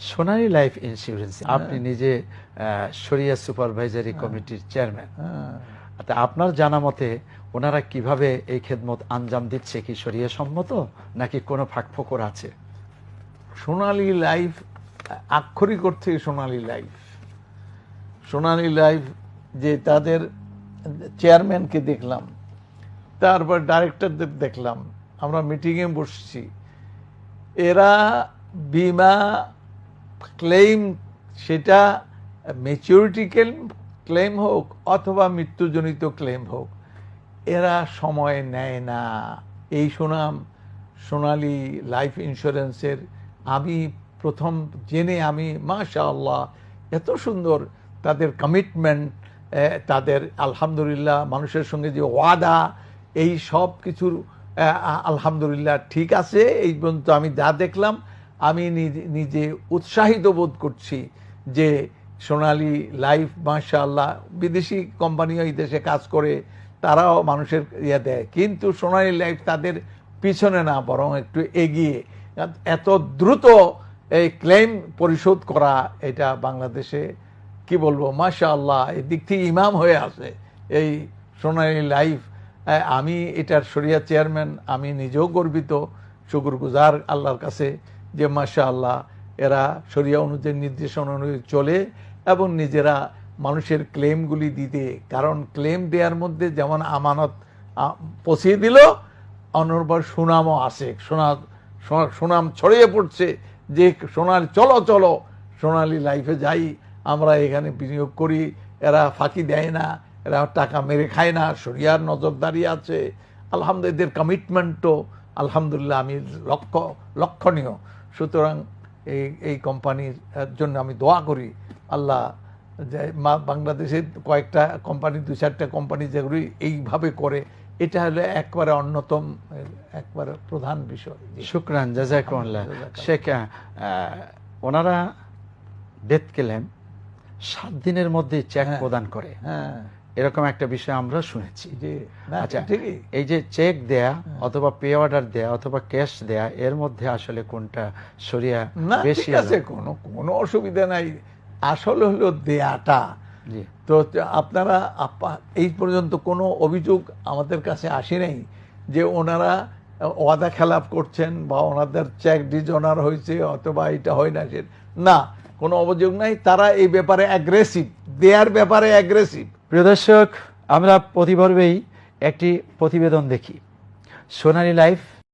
সোনালী life insurance আপনি নিজে শরিয়া সুপারভাইজারি কমিটির চেয়ারম্যান হ্যাঁ। তা আপনার জানা মতে ওনারা কীভাবে এই খেদমত আঞ্জাম দিচ্ছে? কি শরিয়া সম্মত? নাকি কোনো ফাঁকফোকর আছে? সোনালী লাইফ আক্ষরিক অর্থে সোনালী লাইফ। সোনালী লাইফ যে তাদের চেয়ারম্যানকে দেখলাম তারপর ডাইরেক্টরদের দেখলাম। আমরা মিটিংয়ে বসছি। এরা বিমা ক্লেম সেটা ম্যাচিউরিটি ক্লেম হোক অথবা মৃত্যুজনিত ক্লেম হোক, এরা সময় নেয় না। এই সুনাম, সোনালি লাইফ ইন্স্যুরেন্সের আমি প্রথম জেনে আমি মাশা আল্লাহ এত সুন্দর তাদের কমিটমেন্ট তাদের আলহামদুলিল্লাহ, মানুষের সঙ্গে যে ওয়াদা, এই সব কিছুর আলহামদুলিল্লাহ ঠিক আছে, এই পর্যন্ত আমি যা দেখলাম আমি নিজে- উৎসাহিত বোধ করছি যে সোনালি লাইফ মাশা আল্লাহ বিদেশি কোম্পানিও এই দেশে কাজ করে, তারাও মানুষের ইয়ে দেয়। কিন্তু সোনালী লাইফ তাদের পিছনে না, বরং একটু এগিয়ে। এত দ্রুত এই ক্লেম পরিশোধ করা, এটা বাংলাদেশে, কি বলব মাশা আল্লাহ এই দিক থেকে ইমাম হয়ে আছে এই সোনালি লাইফ। আমি এটার শরিয়া চেয়ারম্যান, আমি নিজেও গর্বিত, শুকুরগুজার আল্লাহর কাছে। যে মাশা আল্লাহ এরা শরিয়া অনুযায়ী নির্দেশনা অনুযায়ী চলে এবং নিজেরা মানুষের ক্লেমগুলি দিতে। কারণ ক্লেম দেওয়ার মধ্যে যেমন আমানত পৌঁছিয়ে দিল অনর্বর সুনামও আসে সোনা, সোনা- সুনাম ছড়িয়ে পড়ছে যে সোনার চলো চলো, সোনালি লাইফে যাই, আমরা এখানে বিনিয়োগ করি, এরা ফাঁকি দেয় না, এরা টাকা মেরে খায় না, শরিয়ার নজরদারি আছে, আলহামদুলিল্লাহ এদের কমিটমেন্টও আলহামদুলিল্লাহ আমি লক্ষ্য লক্ষণীয়। সুতরাং এই এই কোম্পানির জন্য আমি দোয়া করি আল্লাহ যে মা- বাংলাদেশের কয়েকটা কোম্পানি দু চারটা কোম্পানি যেগুলি এইভাবে করে এটা হলো একবারে অন্যতম একবারে প্রধান বিষয় শুক্রান জাযাকাল্লাহ। শেখ ওনারা ডেথ ক্লেম সাত দিনের মধ্যে চেক হ্যাঁ। প্রদান করে হ্যাঁ এরকম একটা বিষয় আমরা শুনেছি। আচ্ছা ঠিকই। এই যে চেক দেয়া অথবা পে অর্ডার দেয়া অথবা ক্যাশ দেয়া এর মধ্যে আসলে কোনটা সরিয়া না বেশি আছে কোনো কোনো অসুবিধা নাই। আসলে হলো দেয়াটা। তো আপনারা আপা- এই পর্যন্ত কোনো অভিযোগ আমাদের কাছে আসে নাই যে ওনারা ওয়াদা খেলাপ করছেন বা ওনাদের চেক ডিজনার হয়েছে অথবা এটা হয় না সে না কোনো অভিযোগ নাই। তারা এই ব্যাপারে অ্যাগ্রেসিভ দেয়ার ব্যাপারে অ্যাগ্রেসিভ প্রিয় দর্শক আমরা প্রতিপর্বেই একটি প্রতিবেদন দেখি। সোনালি লাইফ